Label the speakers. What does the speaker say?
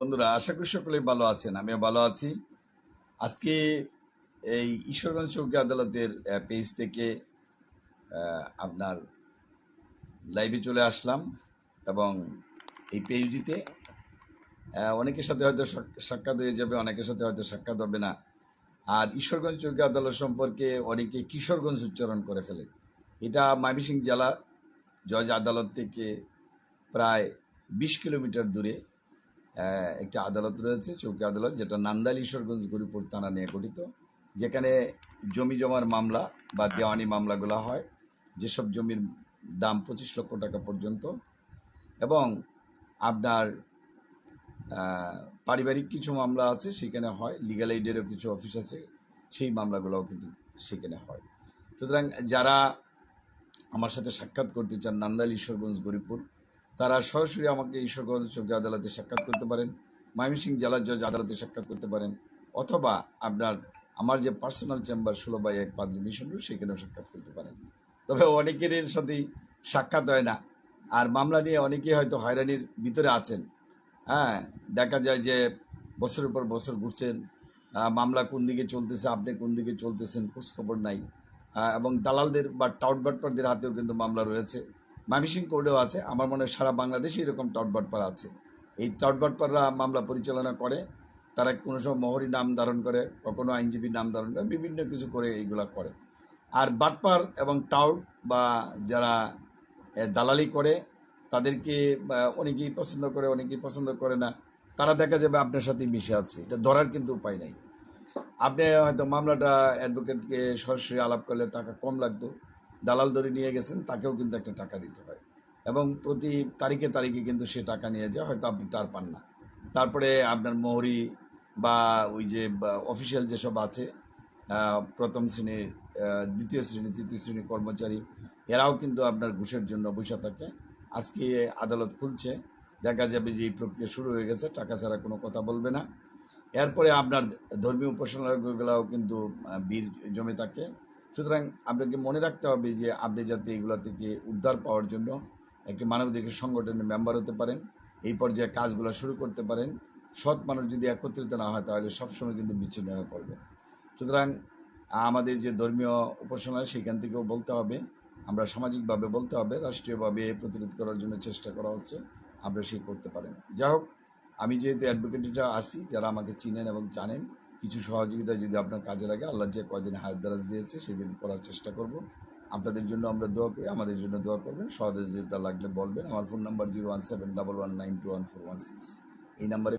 Speaker 1: বন্ধুরা, আশা করি সকলেই ভালো আছেন, আমিও ভালো আছি। আজকে এই ঈশ্বরগঞ্জ চৌকি আদালতের পেজ থেকে আপনার লাইভে চলে আসলাম এবং এই পেজটিতে অনেকের সাথে হয়তো সাক- সাক্ষাৎ হয়ে যাবে, অনেকের সাথে হয়তো সাক্ষাৎ হবে না। আর ঈশ্বরগঞ্জ চৌকি আদালত সম্পর্কে অনেকে কিশোরগঞ্জ উচ্চারণ করে ফেলে। এটা ময়মনসিং জেলা জজ আদালত থেকে প্রায় বিশ কিলোমিটার দূরে একটা আদালত রয়েছে, চৌকি আদালত, যেটা নান্দাইল ঈশ্বরগঞ্জ গরিপুর থানা নিয়ে গঠিত, যেখানে জমি জমার মামলা বা দেওয়ানি মামলাগুলো হয়, যেসব জমির দাম পঁচিশ লক্ষ টাকা পর্যন্ত, এবং আপনার পারিবারিক কিছু মামলা আছে, সেখানে হয় লিগাল এইডেরও কিছু অফিস আছে, সেই মামলাগুলোও কিন্তু সেখানে হয়। সুতরাং যারা আমার সাথে সাক্ষাৎ করতে চান নান্দাইল ঈশ্বরগঞ্জ গরিপুর তারা সরাসরি আমাকে ঈশ্বরগঞ্জ চৌকি আদালতে সাক্ষাৎ করতে পারেন, ময়মনসিংহ জেলা জজ আদালতে সাক্ষাৎ করতে পারেন, অথবা আপনার আমার যে পার্সোনাল চেম্বার ষোলো বাই এক পাদ্রী মিশন সেখানেও সাক্ষাৎ করতে পারেন। তবে অনেকের সাথেই সাক্ষাৎ হয় না। আর মামলা নিয়ে অনেকেই হয়তো হয়রানির ভিতরে আছেন। হ্যাঁ দেখা যায় যে বছরের পর বছর ঘুরছেন মামলা কোন দিকে চলতেছে, আপনি কোন দিকে চলতেছেন খোঁজখবর নাই। এবং দালালদের বা টাউটবাটপারদের হাতেও কিন্তু মামলা রয়েছে। মামিসিং কোর্টেও আছে। আমার মনে হয় সারা বাংলাদেশে এরকম টাউটবাটপার আছে। এই টাউটবাটপাররা মামলা পরিচালনা করে। তারা কোনো সময় মহরি নাম ধারণ করে, কখনো আইনজীবীর নাম ধারণ করে, বিভিন্ন কিছু করে এইগুলা করে। আর বাটপার এবং টাউট বা যারা দালালি করে, তাদেরকে অনেকেই পছন্দ করে, অনেকেই পছন্দ করে না। তারা দেখা যাবে আপনার সাথে মিশে আছে। এটা ধরার কিন্তু উপায় নাই। আপনি হয়তো মামলাটা অ্যাডভোকেটকে সরাসরি আলাপ করলে টাকা কম লাগতো। দালাল ধরে নিয়ে গেছেন, তাকেও কিন্তু একটা টাকা দিতে হয়। এবং প্রতি তারিখে তারিখে কিন্তু সে টাকা নিয়ে যায় হয়তো আপনি টার পান না। তারপরে আপনার মোহরি বা ওই যে অফিসিয়াল যেসব আছে প্রথম শ্রেণির দ্বিতীয় শ্রেণি, তৃতীয় শ্রেণির কর্মচারী, এরাও কিন্তু আপনার ঘুষের জন্য বসে থাকে। আজকে আদালত খুলছে, দেখা যাবে যে এই প্রক্রিয়া শুরু হয়ে গেছে, টাকা ছাড়া কোনো কথা বলবে না। এরপরে আপনার ধর্মীয় উপাসনাগুলোও কিন্তু বীর জমে থাকে। সুতরাং আপনাকে মনে রাখতে হবে যে আপনি যাতে এগুলো থেকে উদ্ধার পাওয়ার জন্য একটি মানবাধিকার সংগঠনের মেম্বার হতে পারেন, এই পর্যায়ে কাজগুলো শুরু করতে পারেন। সৎ মানুষ যদি একত্রিত না হয়, তাহলে সবসময় কিন্তু বিচ্ছিন্ন হয়ে পড়বে। সুতরাং আমাদের যে ধর্মীয় উপাসনা, সেখান থেকেও বলতে হবে। আমরা সামাজিকভাবে বলতে হবে, রাষ্ট্রীয়ভাবে প্রতিরোধ করার জন্য চেষ্টা করা হচ্ছে। আমরা সে করতে পারেন। যাই হোক, আমি যেহেতু অ্যাডভোকেটটা আসি যারা আমাকে চিনেন এবং জানেন কিছু সহযোগিতা যদি আপনার কাজে লাগে, আল্লাহ যে কয়দিন হায়াত দারাজ দিয়েছে, সেদিন করার চেষ্টা করব। আপনাদের জন্য আমরা দোয়া করি, আমাদের জন্য দোয়া করবেন। সহযোগিতা লাগলে বলবেন। আমার phone number zero one seven double one nine two one four one six এই নাম্বারে